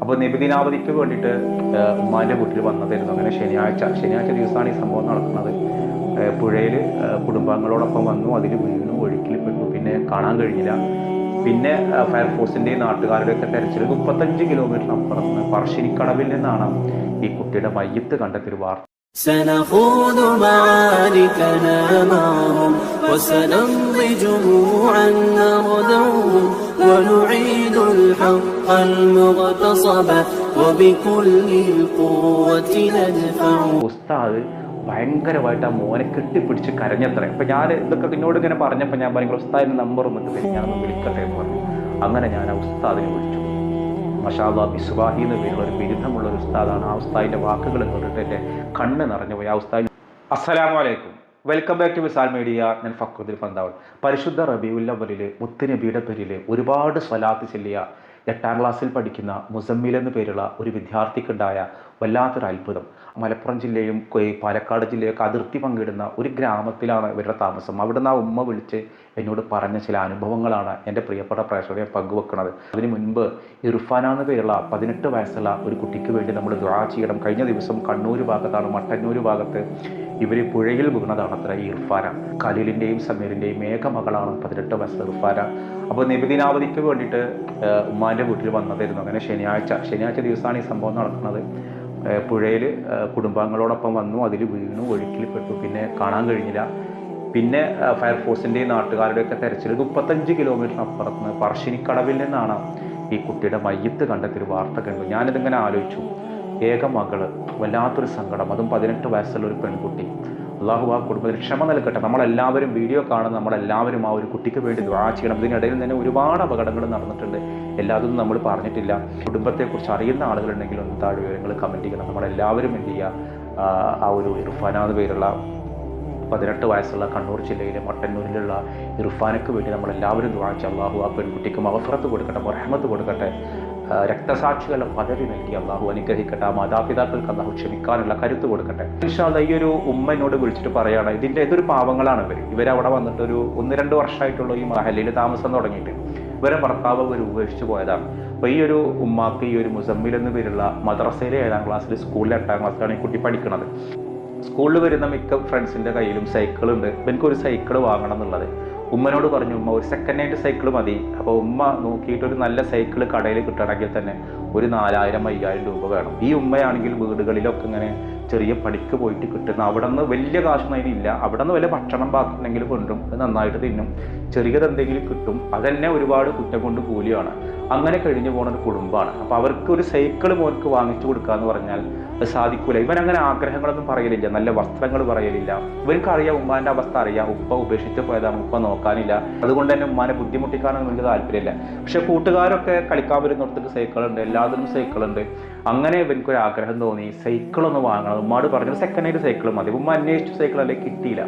അപ്പോൾ നിബിദിനാവധിക്ക് വേണ്ടിയിട്ട് ഉമ്മാന്റെ വീട്ടിൽ വന്നതായിരുന്നു. അങ്ങനെ ശനിയാഴ്ച ശനിയാഴ്ച ദിവസമാണ് ഈ സംഭവം നടക്കുന്നത്. പുഴയിൽ കുടുംബങ്ങളോടൊപ്പം വന്നു അതിൽ വീണു ഒഴുക്കിൽ പെട്ടു പിന്നെ കാണാൻ കഴിഞ്ഞില്ല. പിന്നെ ഫയർഫോഴ്സിന്റെയും നാട്ടുകാരുടെയൊക്കെ തെരച്ചിൽ മുപ്പത്തഞ്ച് കിലോമീറ്റർ അപ്പുറത്ത് പറശ്ശിനിക്കടവിൽ നിന്നാണ് ഈ കുട്ടിയുടെ മയ്യത്ത് കണ്ടെത്തിയൊരു വാർത്ത سنخوض معاركنا معهم وسنمضي جموعا نردوهم ونعيد الحق المغتصب وبكل القوة ندفعه ഉസ്താദ് ഭയങ്കരമായിട്ട് ആ മോനെ കെട്ടിപ്പിടിച്ച് കരഞ്ഞത്ര ഇപ്പൊ ഞാൻ ഇതൊക്കെ എന്നോട് ഇങ്ങനെ പറഞ്ഞപ്പോൾ ഞാൻ ഭയങ്കര ഉസ്താദിന്റെ നമ്പർ ഒന്നിട്ട് തരും ഞാനൊന്ന് വിളിക്കട്ടെ എന്ന് പറഞ്ഞു അങ്ങനെ ഞാൻ ആ ഉസ്താദിനെ വിളിച്ചു മഷാദ ബിസ്വാഹി എന്ന് പേരുള്ള ഒരു ബിരുദമുള്ള ഒരു ഉസ്താദാണ്. ആ ഉസ്താദിന്റെ വാക്കുകൾ കേട്ടിട്ട് എന്റെ കണ്ണ് നിറഞ്ഞു പോയി. ആ ഉസ്താദ് അസ്സലാമു അലൈക്കും. Welcome back to Visal media. ഞാൻ ഫക്രുദ്ദീൻ പന്താവൾ. പരിശുദ്ധ റബിയുല്ലവലിൽ മുത്തുനബിയുടെ പേരിൽ ഒരുപാട് സ്വലാത്ത് ചെല്ലിയ എട്ടാം ക്ലാസ്സിൽ പഠിക്കുന്ന മുസമ്മിൽ എന്ന പേരുള്ള ഒരു വിദ്യാർത്ഥിക്കുണ്ടായ വല്ലാത്തൊരു അത്ഭുതം. മലപ്പുറം ജില്ലയും പാലക്കാട് ജില്ലയൊക്കെ അതിർത്തി പങ്കിടുന്ന ഒരു ഗ്രാമത്തിലാണ് ഇവരുടെ താമസം. അവിടുന്ന് ആ ഉമ്മ വിളിച്ച് എന്നോട് പറഞ്ഞ ചില അനുഭവങ്ങളാണ് എന്റെ പ്രിയപ്പെട്ട പ്രേക്ഷകരെ പങ്കുവെക്കുന്നത് അതിന് മുൻപ് ഇർഫാന എന്ന പേരുള്ള പതിനെട്ട് വയസ്സുള്ള ഒരു കുട്ടിക്ക് വേണ്ടി നമ്മൾ ദുആ ചെയ്യണം. കഴിഞ്ഞ ദിവസം കണ്ണൂർ ഭാഗത്താണ് മട്ടന്നൂർ ഭാഗത്ത് ഇവർ പുഴയിൽ വീണതാണ് അത്ര ഈ ഇർഫാന. ഖലീലിന്റെയും സമീറിന്റെയും ഏകമകളാണ് പതിനെട്ട് വയസ്സ് ഇർഫാന. അപ്പോൾ നിബിദിനാവധിക്ക് വേണ്ടിയിട്ട് ഉമ്മാന്റെ വീട്ടിൽ വന്നതായിരുന്നു. അങ്ങനെ ശനിയാഴ്ച ശനിയാഴ്ച ദിവസമാണ് ഈ സംഭവം നടക്കുന്നത്. പുഴയിൽ കുടുംബാംഗങ്ങളോടൊപ്പം വന്നു അതിൽ വീണു ഒഴുക്കിൽ പെട്ടു. പിന്നെ കാണാൻ കഴിഞ്ഞില്ല. പിന്നെ ഫയർഫോഴ്സിന്റെയും നാട്ടുകാരുടെയൊക്കെ തെരച്ചിൽ മുപ്പത്തഞ്ച് കിലോമീറ്റർ അപ്പുറത്ത് നിന്ന് പറശ്ശിനിക്കടവിൽ നിന്നാണ് ഈ കുട്ടിയുടെ മയ്യത്ത് കണ്ടെത്തിയൊരു വാർത്ത കണ്ടു ഞാനിതിങ്ങനെ ആലോചിച്ചു. ഏക മകൾ വല്ലാത്തൊരു സങ്കടം. അതും പതിനെട്ട് വയസ്സുള്ള ഒരു പെൺകുട്ടി. അള്ളാഹു ആ കുടുംബത്തിന് ക്ഷമ നൽകട്ടെ. നമ്മളെല്ലാവരും വീഡിയോ കാണുന്ന നമ്മളെല്ലാവരും ആ ഒരു കുട്ടിക്ക് വേണ്ടി ദ്വാ ചെയ്യണം. ഇതിനിടയിൽ തന്നെ ഒരുപാട് അപകടങ്ങൾ നടന്നിട്ടുണ്ട്. എല്ലാതൊന്നും നമ്മൾ പറഞ്ഞിട്ടില്ല. കുടുംബത്തെക്കുറിച്ച് അറിയുന്ന ആളുകളുണ്ടെങ്കിൽ ഒന്ന് താഴെ വിവരങ്ങൾ കമന്റ് ചെയ്യണം. നമ്മളെല്ലാവരും എന്ത് ചെയ്യുക ആ, ഒരു ഇർഫാന പേരുള്ള പതിനെട്ട് വയസ്സുള്ള കണ്ണൂർ ജില്ലയിലെ മട്ടന്നൂരിലുള്ള ഇർഫാനക്ക് വേണ്ടി നമ്മളെല്ലാവരും ദ്വാഴ്ച അള്ളാഹു ആ പെൺകുട്ടിക്ക് മഹഫറത്ത് കൊടുക്കട്ടെ റഹ്മത്ത് കൊടുക്കട്ടെ. രക്തസാക്ഷികളുടെ പദവി നൽകി അള്ളാഹു അനുഗ്രഹിക്കട്ടെ. ആ മാതാപിതാക്കൾക്ക് അള്ളാഹു ക്ഷമിക്കാനുള്ള കരുത്ത് കൊടുക്കട്ടെ. ഇൻഷാല്ല ഈ ഒരു ഉമ്മനോട് വിളിച്ചിട്ട് പറയുകയാണ് ഇതിന്റെ ഇതൊരു പാവങ്ങളാണ് ഇവർ ഇവരവിടെ വന്നിട്ട് ഒരു ഒന്ന് രണ്ട് വർഷമായിട്ടുള്ള ഈ മഹലിൽ താമസം തുടങ്ങിയിട്ട്. ഇവരെ ഭർത്താവ് ഒരു ഉപേക്ഷിച്ച് പോയതാണ്. അപ്പോൾ ഈ ഒരു ഉമ്മാക്ക് ഈ ഒരു മുസമ്മിൽ എന്ന് പേരുള്ള മദ്രസയിലെ ഏഴാം ക്ലാസ്സിൽ സ്കൂളിലെ എട്ടാം ക്ലാസ്സിലാണ് ഈ കുട്ടി പഠിക്കുന്നത് സ്കൂളിൽ വരുന്ന മിക്ക ഫ്രണ്ട്സിന്റെ കയ്യിലും സൈക്കിളുണ്ട് എനിക്കൊരു സൈക്കിൾ വാങ്ങണം എന്നുള്ളത്. ഉമ്മനോട് പറഞ്ഞു ഉമ്മ ഒരു സെക്കൻഡ് ഹാൻഡ് സൈക്കിൾ മതി. അപ്പോൾ ഉമ്മ നോക്കിയിട്ട് ഒരു നല്ല സൈക്കിൾ കടയിൽ കിട്ടണമെങ്കിൽ തന്നെ ഒരു നാലായിരം അയ്യായിരം രൂപ വേണം. ഈ ഉമ്മയാണെങ്കിൽ വീടുകളിലൊക്കെ ഇങ്ങനെ ചെറിയ പണിക്ക് പോയിട്ട് കിട്ടുന്ന അവിടെ നിന്ന് വലിയ കാശൊന്നും അതിനില്ല അവിടെ നിന്ന് വല്ല ഭക്ഷണം ബാക്കിയുണ്ടെങ്കിൽ കൊണ്ടും അത് നന്നായിട്ട് തിന്നും. ചെറിയത് എന്തെങ്കിലും കിട്ടും. അതന്നെ ഒരുപാട് കുറ്റം കൊണ്ട് കൂലിയാണ്. അങ്ങനെ കഴിഞ്ഞു പോകുന്ന ഒരു കുടുംബമാണ്. അപ്പോൾ അവർക്ക് ഒരു സൈക്കിൾ മോനക്ക് വാങ്ങിച്ചു കൊടുക്കുക എന്ന് പറഞ്ഞാൽ അത് സാധിക്കൂല. ഇവൻ അങ്ങനെ ആഗ്രഹങ്ങളൊന്നും പറയലില്ല. നല്ല വസ്ത്രങ്ങൾ പറയലില്ല. ഇവർക്ക് അറിയാം ഉമ്മാന്റെ അവസ്ഥ അറിയാം. ഉപ്പ ഉപേക്ഷിച്ച് പോയതാണ്. ഉപ്പ നോക്കാനില്ല. അതുകൊണ്ട് തന്നെ ഉമ്മാനെ ബുദ്ധിമുട്ടിക്കാനൊന്നും എനിക്ക് താല്പര്യമില്ല. പക്ഷെ കൂട്ടുകാരൊക്കെ കളിക്കാൻ വരുന്നിടത്തേക്ക് സൈക്കിളുണ്ട്. എല്ലാത്തിനും സൈക്കിളുണ്ട്. അങ്ങനെ ഇവനക്കൊരു ആഗ്രഹം തോന്നി. സൈക്കിൾ ഒന്ന് വാങ്ങണം. ഉമ്മാട് പറഞ്ഞു സെക്കൻഡ് ഹാൻഡ് സൈക്കിൾ മതി. ഉമ്മ അന്വേഷിച്ചു സൈക്കിൾ അല്ലെങ്കിൽ കിട്ടിയില്ല.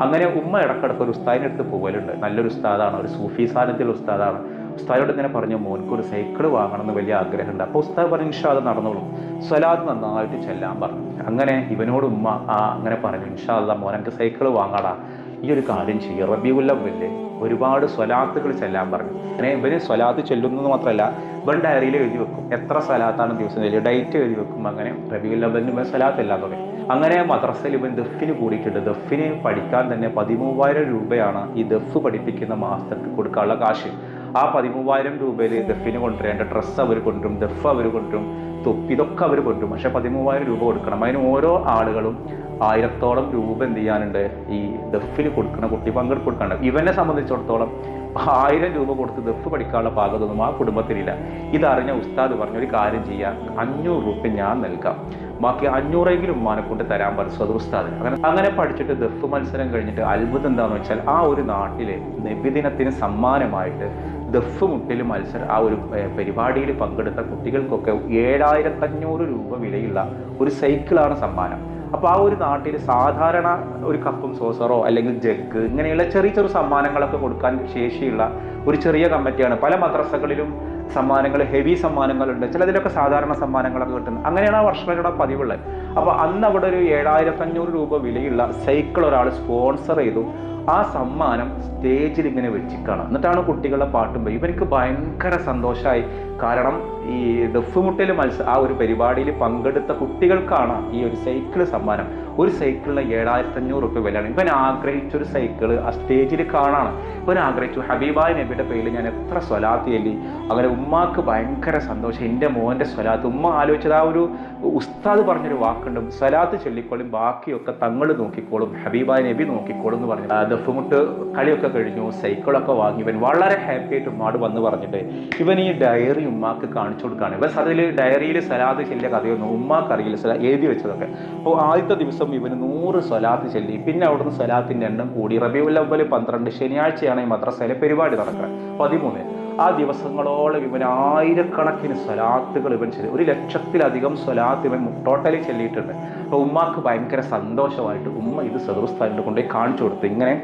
അങ്ങനെ ഉമ്മ ഇടക്കിടക്ക് ഒരു ഉസ്താദിന്റെ അടുത്ത് പോകലുണ്ട് നല്ലൊരു ഉസ്താദാണ്. ഒരു സൂഫി സാധനത്തിൽ ഉസ്താദാണ്. ഉസ്താദോട് ഇങ്ങനെ പറഞ്ഞു മോൻക്ക് ഒരു സൈക്കിൾ വാങ്ങണം എന്ന് വലിയ ആഗ്രഹമുണ്ട്. അപ്പോൾ ഉസ്താദ് പറഞ്ഞു ഇൻഷാ അത് നടന്നോളും. സ്വലാത്ത് നന്നായിട്ട് ചെല്ലാൻ പറഞ്ഞു. അങ്ങനെ ഇവനോട് ഉമ്മ ആ അങ്ങനെ പറഞ്ഞു ഇൻഷാ അല്ല മോൻ എനിക്ക് സൈക്കിൾ വാങ്ങാടാ. ഈ ഒരു കാര്യം ചെയ്യുക റബിയുല്ലവല്ലേ ഒരുപാട് സ്വലാത്തുകൾ ചെല്ലാൻ പറഞ്ഞു. അങ്ങനെ ഇവർ സ്വലാത്ത് ചെല്ലുന്നത് മാത്രമല്ല ഇവൻ ഡയറിയിൽ എഴുതി വെക്കും. എത്ര സ്വലാത്താണ് ദിവസം ചെല്ലുക? ഡേറ്റ് എഴുതി വെക്കും. അങ്ങനെ റബിയുല്ലവലിന് ഇവൻ സ്വലാത്ത് എല്ലാം തുടങ്ങി. അങ്ങനെ മദ്രസയിൽ ഇവൻ ദഫിന് കൂടിയിട്ടുണ്ട്. ദഫിന് പഠിക്കാൻ തന്നെ പതിമൂവായിരം രൂപയാണ് ഈ ദഫ് പഠിപ്പിക്കുന്ന മാസ്റ്റർക്ക് കൊടുക്കാനുള്ള കാശ്. ആ പതിമൂവായിരം രൂപയിൽ ദഫിന് കൊണ്ടുവരേണ്ട ഡ്രസ്സ് അവർ കൊണ്ടുവരും ദഫ് അവർ കൊണ്ടുവരും തൊപ്പി ഇതൊക്കെ അവർ കൊണ്ടുവരും. പക്ഷെ പതിമൂവായിരം രൂപ കൊടുക്കണം. അതിന് ഓരോ ആളുകളും ആയിരത്തോളം രൂപ എന്ത് ചെയ്യാനുണ്ട്? ഈ ദഫിന് കൊടുക്കുന്ന കുട്ടി പങ്കെടുപ്പ് കൊടുക്കാനുണ്ട് ഇവനെ സംബന്ധിച്ചിടത്തോളം ആയിരം രൂപ കൊടുത്ത് ദഫ് പഠിക്കാനുള്ള പാകതൊന്നും ആ കുടുംബത്തിലില്ല ഇതറിഞ്ഞ ഉസ്താദ് പറഞ്ഞ ഒരു കാര്യം ചെയ്യാം. അഞ്ഞൂറ് രൂപ ഞാൻ നൽകാം. ബാക്കി അഞ്ഞൂറെങ്കിലും ഉമ്മാനെ കൊണ്ട് തരാൻ പറഞ്ഞു സദർ ഉസ്താദ് അങ്ങനെ അങ്ങനെ പഠിച്ചിട്ട് ദഫ് മത്സരം കഴിഞ്ഞിട്ട് അത്ഭുതം എന്താണെന്ന് വെച്ചാൽ ആ ഒരു നാട്ടിലെ നബിദിനത്തിന് സമ്മാനമായിട്ട് ദഫ് മുട്ടിൽ മത്സരം ആ ഒരു പരിപാടിയിൽ പങ്കെടുത്ത കുട്ടികൾക്കൊക്കെ ഏഴായിരത്തഞ്ഞൂറ് രൂപ വിലയുള്ള ഒരു സൈക്കിളാണ് സമ്മാനം. അപ്പോൾ ആ ഒരു നാട്ടിൽ സാധാരണ ഒരു കപ്പും സോസറോ അല്ലെങ്കിൽ ജഗ് ഇങ്ങനെയുള്ള ചെറിയ ചെറിയ സമ്മാനങ്ങളൊക്കെ കൊടുക്കാൻ ശേഷിയുള്ള ഒരു ചെറിയ കമ്മിറ്റിയാണ്. പല മദ്രസകളിലും സമ്മാനങ്ങൾ ഹെവി സമ്മാനങ്ങളുണ്ട്. ചിലതിലൊക്കെ സാധാരണ സമ്മാനങ്ങളൊക്കെ കിട്ടുന്നത് അങ്ങനെയാണ് ആ വർഷങ്ങളുടെ പതിവുള്ളത്. അപ്പോൾ അന്ന് അവിടെ ഒരു ഏഴായിരത്തി അഞ്ഞൂറ് രൂപ വിലയുള്ള സൈക്കിൾ ഒരാൾ സ്പോൺസർ ചെയ്തു. ആ സമ്മാനം സ്റ്റേജിൽ ഇങ്ങനെ വെച്ചിക്കാണ് എന്നിട്ടാണ് കുട്ടികളുടെ പാട്ടും പോയി ഇവർക്ക് ഭയങ്കര സന്തോഷമായി. കാരണം ഈ ദഫുമുട്ടൽ മത്സരം ആ ഒരു പരിപാടിയിൽ പങ്കെടുത്ത കുട്ടികൾക്കാണ് ഈ ഒരു സൈക്കിൾ സമ്മാനം. ഒരു സൈക്കിളിന് ഏഴായിരത്തി അഞ്ഞൂറ് റുപ്യ വിലയാണ്. ഇവൻ ആഗ്രഹിച്ചൊരു സൈക്കിൾ ആ സ്റ്റേജിൽ കാണാണ്. ഇവൻ ആഗ്രഹിച്ചു ഹബീബായ് നബിയുടെ പേരിൽ ഞാൻ എത്ര സ്വലാത്ത് ചൊല്ലി? അങ്ങനെ ഉമ്മാക്ക് ഭയങ്കര സന്തോഷം. എന്റെ മോന്റെ സ്വലാത്ത്. ഉമ്മ ആലോചിച്ചത് ആ ഒരു ഉസ്താദ് പറഞ്ഞൊരു വാക്കുണ്ട്? സലാത്ത് ചൊല്ലിക്കോളും ബാക്കിയൊക്കെ തങ്ങൾ നോക്കിക്കോളും ഹബീബായ നബി നോക്കിക്കോളും എന്ന് പറഞ്ഞു ദഫുമുട്ട് കളിയൊക്കെ കഴിഞ്ഞു സൈക്കിളൊക്കെ വാങ്ങി ഇവൻ വളരെ ഹാപ്പി ആയിട്ട് ഉമ്മാട് വന്ന് പറഞ്ഞിട്ട് ഇവൻ ഈ ഡയറി ഉമ്മാക്ക് കാണിച്ചു കൊടുക്കുകയാണ് ഇവൻ അതിൽ ഡയറിയിൽ സലാത്ത് ചെല്ലിയ കഥയൊന്നും ഉമ്മാക്ക് അറിയില്ല സലാ എഴുതി വെച്ചതൊക്കെ. അപ്പോൾ ആദ്യത്തെ ദിവസം ഇവന് നൂറ് സലാത്ത് ചെല്ലി. പിന്നെ അവിടുന്ന് സലാത്തിന്റെ എണ്ണം കൂടി. റബിയുൽ അവ്വൽ പന്ത്രണ്ട് ശനിയാഴ്ചയാണ് ഈ മദ്രസയിലെ പരിപാടി നടക്കുന്നത് പതിമൂന്ന്. ആ ദിവസങ്ങളോളം ഇവൻ ആയിരക്കണക്കിന് സ്വലാത്തുകൾ ഇവൻ ചെല്ലി. ഒരു ലക്ഷത്തിലധികം സ്വലാത്ത് ഇവൻ ടോട്ടലി ചെല്ലിയിട്ടുണ്ട്. അപ്പോൾ ഉമ്മാക്ക് ഭയങ്കര സന്തോഷമായിട്ട് ഉമ്മ ഇത് സദുസ്ഥാനിൽ കൊണ്ടുപോയി കാണിച്ചു കൊടുത്തു. ഇങ്ങനെ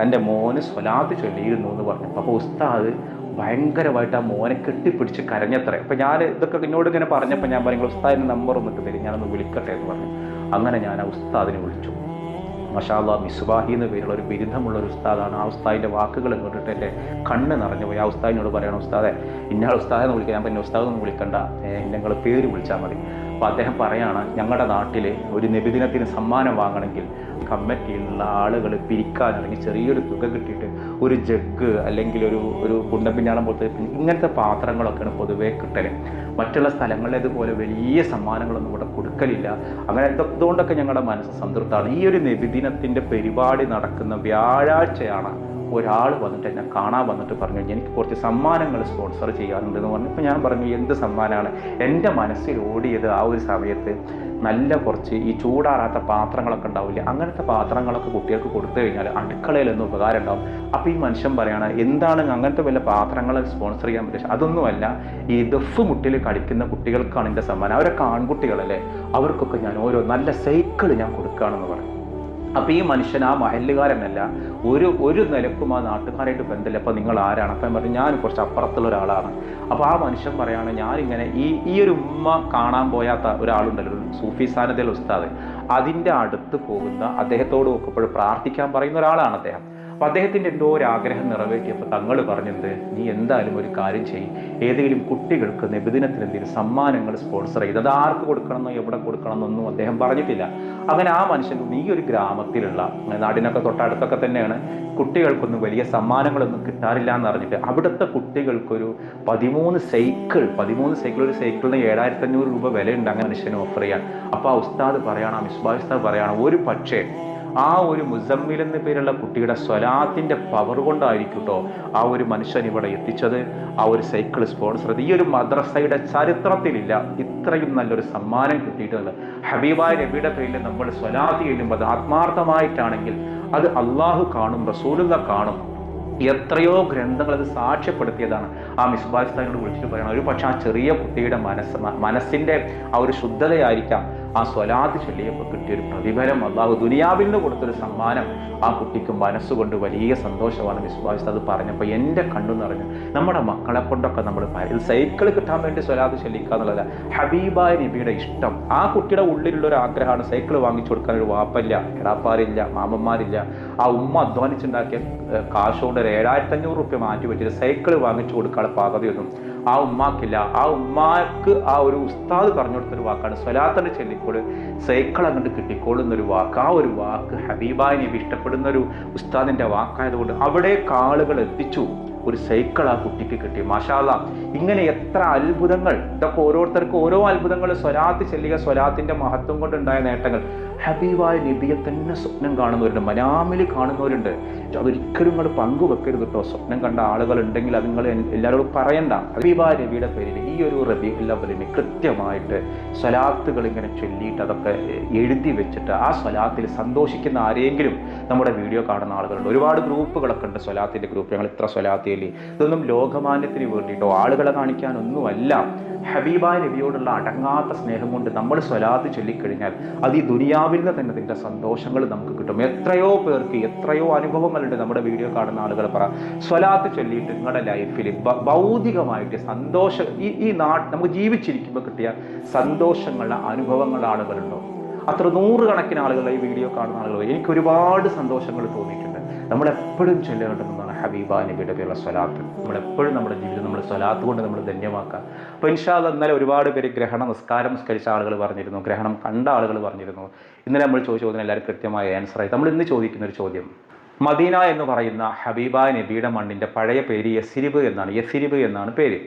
തന്റെ മോന് സ്വലാത്ത് ചൊല്ലിയിരുന്നു എന്ന് പറഞ്ഞു. അപ്പോൾ ഉസ്താദ് ഭയങ്കരമായിട്ട് ആ മോനെ കെട്ടിപ്പിടിച്ച് കരഞ്ഞത്രേ. അപ്പം ഞാൻ ഇതൊക്കെ എന്നോട് ഇങ്ങനെ പറഞ്ഞപ്പോൾ ഞാൻ പറഞ്ഞു ഉസ്താദിന്റെ നമ്പർ ഒന്നിട്ട് തരും. ഞാനൊന്ന് വിളിക്കട്ടെ എന്ന് പറഞ്ഞു. അങ്ങനെ ഞാൻ ആ ഉസ്താദിനെ വിളിച്ചു. മഷാല്ല മിസ്ബാഹി എന്ന പേരുള്ള ഒരു ബിരുദമുള്ള ഒരു ഉസ്താദാണ്. ആ ഉസ്താദിന്റെ വാക്കുകൾ കേട്ടിട്ട് എന്റെ കണ്ണ് നിറഞ്ഞു പോയി. ആ ഉസ്താദിനോട് പറയണം ഉസ്താദെ ഇന്ന ഉസ്താദെന്ന് വിളിക്കാൻ ഞാൻ പിന്നെ ഉസ്താദെന്ന് വിളിക്കണ്ട. ഞങ്ങൾ പേര് വിളിച്ചാൽ മതി. അപ്പോൾ അദ്ദേഹം പറയാണ് ഞങ്ങളുടെ നാട്ടിൽ ഒരു നിബിദിനത്തിന് സമ്മാനം വാങ്ങണമെങ്കിൽ കമ്മിറ്റിയിലുള്ള ആളുകൾ പിരിക്കാൻ അല്ലെങ്കിൽ ചെറിയൊരു തുക കിട്ടിയിട്ട് ഒരു ജഗ് അല്ലെങ്കിൽ ഒരു ഒരു കുണ്ടപ്പിഞ്ഞാളം പോലത്തെ ഇങ്ങനത്തെ പാത്രങ്ങളൊക്കെയാണ് പൊതുവേ കിട്ടൽ. മറ്റുള്ള സ്ഥലങ്ങളിലേതുപോലെ വലിയ സമ്മാനങ്ങളൊന്നും ഇവിടെ കൊടുക്കലില്ല. അങ്ങനെ ഇതൊ- ഇതുകൊണ്ടൊക്കെ ഞങ്ങളുടെ മനസ്സ് സംതൃപ്തമാണ്. ഈ ഒരു നബിദിനത്തിന്റെ പരിപാടി നടക്കുന്ന വ്യാഴാഴ്ചയാണ് ഒരാൾ വന്നിട്ട് എന്നെ കാണാൻ വന്നിട്ട് പറഞ്ഞു എനിക്ക് കുറച്ച് സമ്മാനങ്ങൾ സ്പോൺസർ ചെയ്യാറുണ്ട് എന്ന് പറഞ്ഞു. ഇപ്പം ഞാൻ പറഞ്ഞു എന്ത് സമ്മാനമാണ്? എന്റെ മനസ്സിൽ ഓടിയത് ആ ഒരു സമയത്ത് നല്ല കുറച്ച് ഈ ചൂടാറാത്ത പാത്രങ്ങളൊക്കെ ഉണ്ടാവില്ല അങ്ങനത്തെ പാത്രങ്ങളൊക്കെ കുട്ടികൾക്ക് കൊടുത്തു കഴിഞ്ഞാൽ അടുക്കളയിൽ ഒന്നും ഉപകാരം ഉണ്ടാവും? അപ്പോൾ ഈ മനുഷ്യൻ പറയാണ് എന്താണ് അങ്ങനത്തെ വല്ല പാത്രങ്ങൾ സ്പോൺസർ ചെയ്യാൻ പറ്റുക അതൊന്നുമല്ല ഈ ദഫ് മുട്ടിൽ കളിക്കുന്ന കുട്ടികൾക്കാണ് എന്റെ സമ്മാനം. അവരൊക്കെ ആൺകുട്ടികളല്ലേ അവർക്കൊക്കെ ഞാൻ ഓരോ നല്ല സൈക്കിൾ ഞാൻ കൊടുക്കുകയാണെന്ന് പറഞ്ഞു. അപ്പോൾ ഈ മനുഷ്യൻ ആ മഹല്ലുകാരനല്ല. ഒരു ഒരു നിലക്കും ആ നാട്ടുകാരായിട്ട് ബന്ധമില്ല. അപ്പോൾ നിങ്ങൾ ആരാണ്? അപ്പം പറഞ്ഞു ഞാൻ കുറച്ച് അപ്പുറത്തുള്ള ഒരാളാണ്. അപ്പോൾ ആ മനുഷ്യൻ പറയാണ് ഞാനിങ്ങനെ ഈ ഈ ഒരു ഉമ്മ കാണാൻ പോയാത്ത ഒരാളുണ്ടല്ലോ ഒരു സൂഫി സാനതയിൽ ഉസ്താദ്. അതിന്റെ അടുത്ത് പോകുന്ന അദ്ദേഹത്തോട് നോക്കുമ്പോൾ പ്രാർത്ഥിക്കാൻ പറയുന്ന ഒരാളാണ് അദ്ദേഹം. അപ്പോൾ അദ്ദേഹത്തിന്റെ എന്തോ ഒരു ആഗ്രഹം നിറവേറ്റിയപ്പോൾ തങ്ങൾ പറഞ്ഞത് നീ എന്തായാലും ഒരു കാര്യം ചെയ്യും. ഏതെങ്കിലും കുട്ടികൾക്ക് നിബിദിനത്തിന് എന്തെങ്കിലും സമ്മാനങ്ങൾ സ്പോൺസർ ചെയ്ത് അത് ആർക്ക് കൊടുക്കണമെന്നോ എവിടെ കൊടുക്കണമെന്നൊന്നും അദ്ദേഹം പറഞ്ഞിട്ടില്ല. അങ്ങനെ ആ മനുഷ്യൻ ഈ ഒരു ഗ്രാമത്തിലുള്ള നാടിനൊക്കെ തൊട്ടടുത്തൊക്കെ തന്നെയാണ് കുട്ടികൾക്കൊന്നും വലിയ സമ്മാനങ്ങളൊന്നും കിട്ടാറില്ല എന്ന് അറിഞ്ഞിട്ട് അവിടുത്തെ കുട്ടികൾക്കൊരു പതിമൂന്ന് സൈക്കിൾ പതിമൂന്ന് സൈക്കിൾ ഒരു സൈക്കിളിന് ഏഴായിരത്തി അഞ്ഞൂറ് രൂപ വിലയുണ്ട് അങ്ങനെ മനുഷ്യന് ഓഫർ ചെയ്യാൻ. അപ്പോൾ ആ ഉസ്താദ് പറയണം മിസ്ബാ ഉസ്താദ് പറയണം ഒരു പക്ഷേ ആ ഒരു മുസമ്മിൽ എന്ന പേരുള്ള കുട്ടിയുടെ സ്വലാത്തിന്റെ പവർ കൊണ്ടായിരിക്കും ആ ഒരു മനുഷ്യൻ ഇവിടെ എത്തിച്ചത്. ആ ഒരു സൈക്കിൾ സ്പോൺസർ ഈ ഒരു മദ്രസയുടെ ചരിത്രത്തിലില്ല. ഇത്രയും നല്ലൊരു സമ്മാനം കിട്ടിയിട്ടുള്ളത്. ഹബീബായ നബിയുടെ പേരിൽ നമ്മൾ സ്വലാത്ത് ചെയ്യുമ്പോൾ അത് ആത്മാർത്ഥമായിട്ടാണെങ്കിൽ അത് അള്ളാഹു കാണും റസൂലുള്ള കാണും. എത്രയോ ഗ്രന്ഥങ്ങൾ അത് സാക്ഷ്യപ്പെടുത്തിയതാണ്. ആ മിസ്ബാസ്ഥാനോട് വിളിച്ചിട്ട് പറയണം. ഒരു പക്ഷെ ആ ചെറിയ കുട്ടിയുടെ മനസ്സ് മനസ്സിന്റെ ആ ഒരു ശുദ്ധതയായിരിക്കാം. ആ സ്വലാത്ത് ചൊല്ലിയപ്പോൾ കിട്ടിയൊരു പ്രതിഫലം. അള്ളാഹു ദുനിയാവിൽ നിന്ന് കൊടുത്തൊരു സമ്മാനം. ആ കുട്ടിക്ക് മനസ്സുകൊണ്ട് വലിയ സന്തോഷമാണ് മിസ്ബാസ് അത് പറഞ്ഞപ്പോൾ എന്റെ കണ്ണു നിറഞ്ഞു. നമ്മുടെ മക്കളെ കൊണ്ടൊക്കെ നമ്മൾ സൈക്കിൾ കിട്ടാൻ വേണ്ടി സ്വലാത്ത് ചൊല്ലിക്കുക എന്നുള്ളത് ഹബീബായ നബിയുടെ ഇഷ്ടം. ആ കുട്ടിയുടെ ഉള്ളിലുള്ള ഒരു ആഗ്രഹമാണ് സൈക്കിൾ വാങ്ങിച്ചു കൊടുക്കാൻ ഒരു വാപ്പല്ല എടാപ്പാരില്ല മാമന്മാരില്ല. ആ ഉമ്മ അധ്വാനിച്ചുണ്ടാക്കിയ കാശുകൊണ്ട് ഒരു ഏഴായിരത്തി അഞ്ഞൂറ് റുപ്യ മാറ്റി വെച്ചിട്ട് സൈക്കിൾ വാങ്ങിച്ചു കൊടുക്കാനുള്ള പാകതയൊന്നും ആ ഉമ്മാക്കില്ല. ആ ഉമ്മാക്ക് ആ ഒരു ഉസ്താദ് പറഞ്ഞു കൊടുത്തൊരു വാക്കാണ് സ്വലാത്തന്റെ ചെല്ലിക്കോട് സൈക്കിൾ അങ്ങോട്ട് കിട്ടിക്കോളുന്നൊരു വാക്ക്. ആ ഒരു വാക്ക് ഹബീബായി നബി ഇഷ്ടപ്പെടുന്ന ഒരു ഉസ്താദിന്റെ വാക്കായതുകൊണ്ട് അവിടെ കാളുകൾ എത്തിച്ചു. ഒരു സൈക്കിൾ ആ കുട്ടിക്ക് കിട്ടി. മാഷാല്ല ഇങ്ങനെ എത്ര അത്ഭുതങ്ങൾ. ഇതൊക്കെ ഓരോരുത്തർക്കും ഓരോ അത്ഭുതങ്ങൾ. സ്വലാത്ത് ചെല്ലുക സ്വലാത്തിന്റെ മഹത്വം കൊണ്ടുണ്ടായ നേട്ടങ്ങൾ. ഹബീബായ നബിയെ തന്നെ സ്വപ്നം കാണുന്നവരുണ്ട്. മനാമിൽ കാണുന്നവരുണ്ട്. അതൊരിക്കലും നിങ്ങൾ പങ്കുവെക്കരുത് കേട്ടോ സ്വപ്നം കണ്ട ആളുകൾ ഉണ്ടെങ്കിൽ അത് നിങ്ങൾ എല്ലാവരോടും പറയണ്ട. ഹബീബായ നബിയുടെ പേരിൽ ഈ ഒരു റബി ലവലിന് കൃത്യമായിട്ട് സ്വലാത്തുകൾ ഇങ്ങനെ ചൊല്ലിയിട്ട് അതൊക്കെ എഴുതി വെച്ചിട്ട് ആ സ്വലാത്തിൽ സന്തോഷിക്കുന്ന ആരെങ്കിലും നമ്മുടെ വീഡിയോ കാണുന്ന ആളുകളുണ്ട്. ഒരുപാട് ഗ്രൂപ്പുകളൊക്കെ ഉണ്ട് സ്വലാത്തിന്റെ ഗ്രൂപ്പ്. ഞങ്ങൾ ഇത്ര സ്വലാത്തിയല്ലേ ഇതൊന്നും ലോകമാന്യത്തിന് വേണ്ടിയിട്ടോ ആളുകളെ കാണിക്കാനൊന്നുമല്ല. ഹബീബായ നബിയോടുള്ള അടങ്ങാത്ത സ്നേഹം കൊണ്ട് നമ്മൾ സ്വലാത്ത് ചൊല്ലിക്കഴിഞ്ഞാൽ അത് ഈ ദുനിയാവിൽ നിന്ന് തന്നെ അതിന്റെ സന്തോഷങ്ങൾ നമുക്ക് കിട്ടും. എത്രയോ പേർക്ക് എത്രയോ അനുഭവങ്ങളുണ്ട് നമ്മുടെ വീഡിയോ കാണുന്ന ആളുകൾ പറ. സ്വലാത്ത് ചൊല്ലിയിട്ട് നിങ്ങളുടെ ലൈഫിൽ ഭൗതികമായിട്ട് സന്തോഷം ഈ ഈ നാട്ട് നമുക്ക് ജീവിച്ചിരിക്കുമ്പോൾ കിട്ടിയ സന്തോഷങ്ങളുടെ അനുഭവങ്ങളുടെ ആളുകളുണ്ടോ? അത്ര നൂറുകണക്കിന് ആളുകൾ ഈ വീഡിയോ കാണുന്ന ആളുകൾ എനിക്ക് ഒരുപാട് സന്തോഷങ്ങൾ തോന്നിയിട്ടുണ്ട്. നമ്മൾ എപ്പോഴും ചൊല്ലേണ്ടതെന്നാണ് ഹബീബ നബിയുടെ പേരുള്ള സ്വലാത്ത്. നമ്മളെപ്പോഴും നമ്മുടെ ജീവിതം നമ്മൾ സ്വലാത്ത് കൊണ്ട് നമ്മൾ ധന്യമാക്കുക. അപ്പോൾ ഇൻഷാല്ല ഇന്നലെ ഒരുപാട് പേര് ഗ്രഹണ നിസ്കാരം നിസ്കരിച്ച ആളുകൾ പറഞ്ഞിരുന്നു ഗ്രഹണം കണ്ട ആളുകൾ പറഞ്ഞിരുന്നു. ഇന്നലെ നമ്മൾ ചോദിച്ച ചോദ്യം എല്ലാവരും കൃത്യമായ ആൻസറായി നമ്മൾ ഇന്ന് ചോദിക്കുന്ന ഒരു ചോദ്യം മദീന എന്ന് പറയുന്ന ഹബീബ നബിയുടെ മണ്ണിന്റെ പഴയ പേര് യസിരിബ് എന്നാണ്. യസിരിബ് എന്നാണ് പേര്.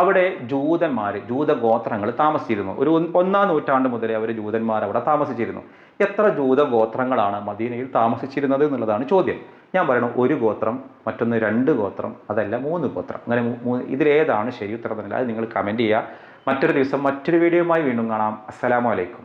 അവിടെ ജൂതന്മാർ ജൂതഗോത്രങ്ങൾ താമസിച്ചിരുന്നു. ഒരു ഒന്നാം നൂറ്റാണ്ട് മുതലേ അവർ ജൂതന്മാർ അവിടെ താമസിച്ചിരുന്നു. എത്ര ജൂതഗോത്രങ്ങളാണ് മദീനയിൽ താമസിച്ചിരുന്നത് എന്നുള്ളതാണ് ചോദ്യം. ഞാൻ പറയണു ഒരു ഗോത്രം മറ്റൊന്ന് രണ്ട് ഗോത്രം അതല്ല മൂന്ന് ഗോത്രം. അങ്ങനെ ഇതിലേതാണ് ശരി ഉത്തരം എന്നല്ല അത് നിങ്ങൾ കമന്റ് ചെയ്യുക. മറ്റൊരു ദിവസം മറ്റൊരു വീഡിയോയുമായി വീണ്ടും കാണാം. അസ്സലാമു അലൈക്കും.